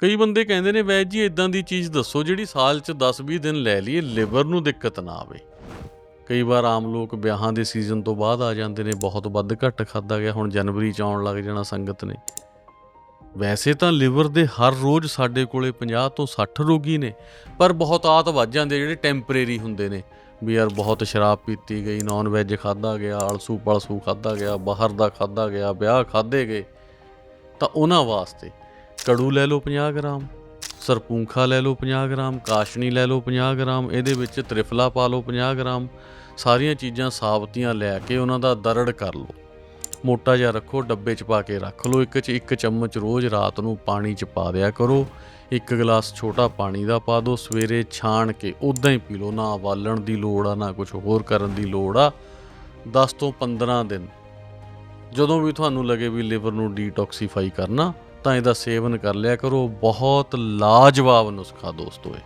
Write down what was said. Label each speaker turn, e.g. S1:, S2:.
S1: ਕਈ ਬੰਦੇ ਕਹਿੰਦੇ ਨੇ, ਵੈਦ ਜੀ ਇਦਾਂ ਦੀ ਚੀਜ਼ ਦੱਸੋ ਜਿਹੜੀ ਸਾਲ 'ਚ 10-20 ਦਿਨ ਲੈ ਲਈਏ, ਲਿਵਰ ਨੂੰ ਦਿੱਕਤ ਨਾ ਆਵੇ। ਕਈ ਵਾਰ ਆਮ ਲੋਕ ਵਿਆਹਾਂ ਦੇ ਸੀਜ਼ਨ ਤੋਂ ਬਾਅਦ ਆ ਜਾਂਦੇ ਨੇ, ਬਹੁਤ ਵੱਧ ਘੱਟ ਖਾਦਾ ਗਿਆ, ਹੁਣ ਜਨਵਰੀ 'ਚ ਆਉਣ ਲੱਗ ਜਾਣਾ ਸੰਗਤ ਨੇ। ਵੈਸੇ ਤਾਂ ਲਿਵਰ ਦੇ ਹਰ ਰੋਜ਼ ਸਾਡੇ ਕੋਲੇ 50 ਤੋਂ 60 ਰੋਗੀ ਨੇ, ਪਰ ਬਹੁਤ ਆਤ ਵੱਜ ਜਾਂਦੇ ਜਿਹੜੇ ਟੈਂਪਰੇਰੀ ਹੁੰਦੇ ਨੇ, ਵੀ ਯਾਰ ਬਹੁਤ ਸ਼ਰਾਬ ਪੀਤੀ ਗਈ ਨਾਨ ਵੈਜ ਖਾਦਾ ਗਿਆ ਆਲਸੂ ਪਲਸੂ ਖਾਦਾ ਗਿਆ, ਬਾਹਰ ਦਾ ਖਾਦਾ ਗਿਆ, ਵਿਆਹ ਖਾਦੇ ਗਏ। ਤਾਂ ਉਹਨਾਂ ਵਾਸਤੇ ਕੜੂ ਲੈ ਲਓ 50 ਗ੍ਰਾਮ ਸਰਪੂੰਖਾ ਲੈ ਲਓ 50 ਗ੍ਰਾਮ ਕਾਸ਼ਣੀ ਲੈ ਲਓ 50 ਗ੍ਰਾਮ ਇਹਦੇ ਵਿੱਚ ਤ੍ਰਿਫਲਾ ਪਾ ਲਓ 50 ਗ੍ਰਾਮ ਸਾਰੀਆਂ ਚੀਜ਼ਾਂ ਸਾਬਤੀਆਂ ਲੈ ਕੇ ਉਹਨਾਂ ਦਾ ਦਰੜ ਕਰ ਲਓ ਮੋਟਾ ਜਿਹਾ ਰੱਖੋ ਡੱਬੇ 'ਚ ਪਾ ਕੇ ਰੱਖ ਲਓ ਇੱਕ 'ਚ ਇੱਕ ਚਮਚ ਰੋਜ਼ ਰਾਤ ਨੂੰ ਪਾਣੀ 'ਚ ਪਾ ਦਿਆ ਕਰੋ ਇੱਕ ਗਲਾਸ ਛੋਟਾ ਪਾਣੀ ਦਾ ਪਾ ਦਿਓ ਸਵੇਰੇ ਛਾਣ ਕੇ ਉਦਾਂ ਹੀ ਪੀ ਲਓ ਨਾ ਵਾਲਣ ਦੀ ਲੋੜ ਆ ਨਾ ਕੁਝ ਹੋਰ ਕਰਨ ਦੀ ਲੋੜ ਆ 10 ਤੋਂ 15 ਦਿਨ ਜਦੋਂ ਵੀ ਤੁਹਾਨੂੰ ਲੱਗੇ ਵੀ ਲਿਵਰ ਨੂੰ ਡੀਟੌਕਸੀਫਾਈ ਕਰਨਾ ਤਾਂ ਇਹਦਾ ਸੇਵਨ ਕਰ ਲਿਆ ਕਰੋ ਬਹੁਤ ਲਾਜਵਾਬ ਨੁਸਖਾ ਦੋਸਤੋ ਇਹ।